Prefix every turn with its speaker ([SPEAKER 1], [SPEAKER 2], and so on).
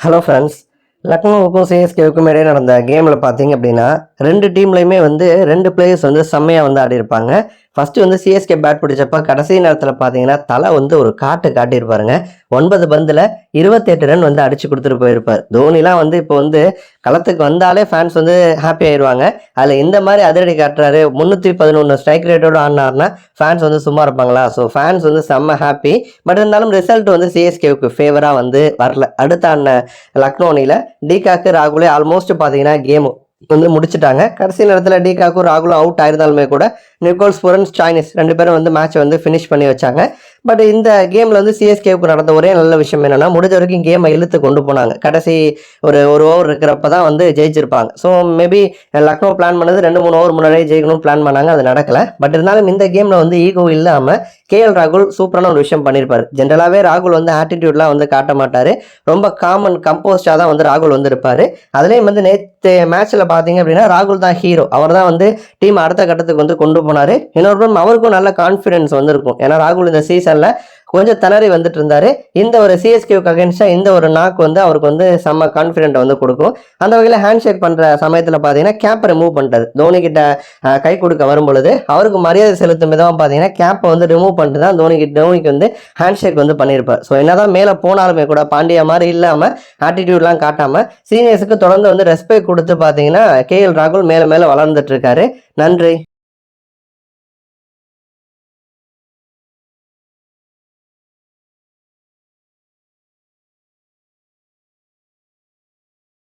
[SPEAKER 1] Hello friends லக்னோவுக்கும் சிஎஸ்கேவுக்கும் இடையே நடந்த கேமில் பார்த்தீங்க அப்படின்னா ரெண்டு டீம்லையுமே வந்து ரெண்டு பிளேயர்ஸ் வந்து செம்மையாக வந்து ஆடி இருப்பாங்க ஃபஸ்ட்டு வந்து சிஎஸ்கே பேட் பிடிச்சப்ப கடைசி நேரத்தில் பார்த்தீங்கன்னா தலை வந்து ஒரு காட்டு காட்டியிருப்பாருங்க ஒன்பது பந்தில் இருபத்தெட்டு ரன் வந்து அடிச்சு கொடுத்துட்டு போயிருப்பார். தோனிலாம் வந்து இப்போ வந்து களத்துக்கு வந்தாலே ஃபேன்ஸ் வந்து ஹாப்பி ஆயிடுவாங்க அதில் இந்த மாதிரி அதிரடி காட்டுறாரு. முந்நூற்றி பதினொன்று ஸ்ட்ரைக் ரேட்டோட ஆடினார்னா ஃபேன்ஸ் வந்து சும்மா இருப்பாங்களா? ஸோ ஃபேன்ஸ் வந்து செம்ம ஹாப்பி பட் இருந்தாலும் ரிசல்ட் வந்து சிஎஸ்கேவுக்கு ஃபேவராக வந்து வரல. அடுத்த ஆடின லக்னோனியில் டிகாக்கு ராகுலே ஆல்மோஸ்ட் பார்த்தீங்கன்னா கேமு வந்து முடிச்சிட்டாங்க. கடைசி நேரத்தில் டிகாக்கும் ராகுலும் அவுட் ஆயிருந்தாலுமே கூட நிக்கோல்ஸ் புரன்ஸ் சாய்னிஸ் ரெண்டு பேரும் வந்து மேட்ச்சை வந்து ஃபினிஷ் பண்ணி வச்சாங்க. பட் இந்த கேமில் வந்து சிஎஸ்கேவுக்கு நடந்த ஒரே நல்ல விஷயம் என்னென்னா முடிஞ்ச வரைக்கும் கேமை இழுத்து கொண்டு போனாங்க. கடைசி ஒரு ஒரு ஓவர் இருக்கிறப்ப தான் வந்து ஜெயிச்சிருப்பாங்க. ஸோ மேபி லக்னோ பிளான் பண்ணது ரெண்டு மூணு ஓவர் முன்னாடியே ஜெயிக்கணும்னு பிளான் பண்ணாங்க அது நடக்கலை. பட் இருந்தாலும் இந்த கேமில் வந்து ஈகோ இல்லாமல் கேஎல் ராகுல் சூப்பரான ஒரு விஷயம் பண்ணியிருப்பார் ஜென்ரலாகவே ராகுல் வந்து ஆட்டிடியூட்லாம் வந்து காட்ட மாட்டார். ரொம்ப காமன் கம்போஸ்டாக தான் வந்து ராகுல் வந்து இருப்பார். அதுலேயும் வந்து நேற்று மேட்ச்சில் பார்த்தீங்க அப்படின்னா ராகுல் தான் ஹீரோ அவர் தான் வந்து டீம் அடுத்த கட்டத்துக்கு வந்து கொண்டு போனார். இன்னொரு அவருக்கும் நல்ல கான்ஃபிடன்ஸ் வந்திருக்கும். ஏன்னா ராகுல் இந்த சீசன் சீசனில் கொஞ்சம் திணறி வந்துட்டு இருந்தாரு. இந்த ஒரு சிஎஸ்கேவுக்கு அகேன்ஸ்டாக இந்த ஒரு நாக் வந்து அவருக்கு வந்து செம்ம கான்ஃபிடென்ட் வந்து கொடுக்கும். அந்த வகையில் ஹேண்ட் ஷேக் பண்ணுற சமயத்தில் பார்த்தீங்கன்னா கேப்பை ரிமூவ் பண்ணுறது தோனி கிட்ட கை கொடுக்க வரும் பொழுது அவருக்கு மரியாதை செலுத்தும் விதமாக பார்த்தீங்கன்னா கேப்பை வந்து ரிமூவ் பண்ணிட்டு தான் தோனிக்கு தோனிக்கு வந்து ஹேண்ட் ஷேக் வந்து பண்ணியிருப்பார் ஸோ என்னதான் மேலே போனாலுமே கூட பாண்டியா மாதிரி இல்லாமல் ஆட்டிடியூட்லாம் காட்டாமல் சீனியர்ஸுக்கு தொடர்ந்து வந்து ரெஸ்பெக்ட் கொடுத்து பார்த்தீங்கன்னா கேஎல் ராகுல் மேலே மேலே வளர்ந்துட்டு இருக்காரு. நன்றி.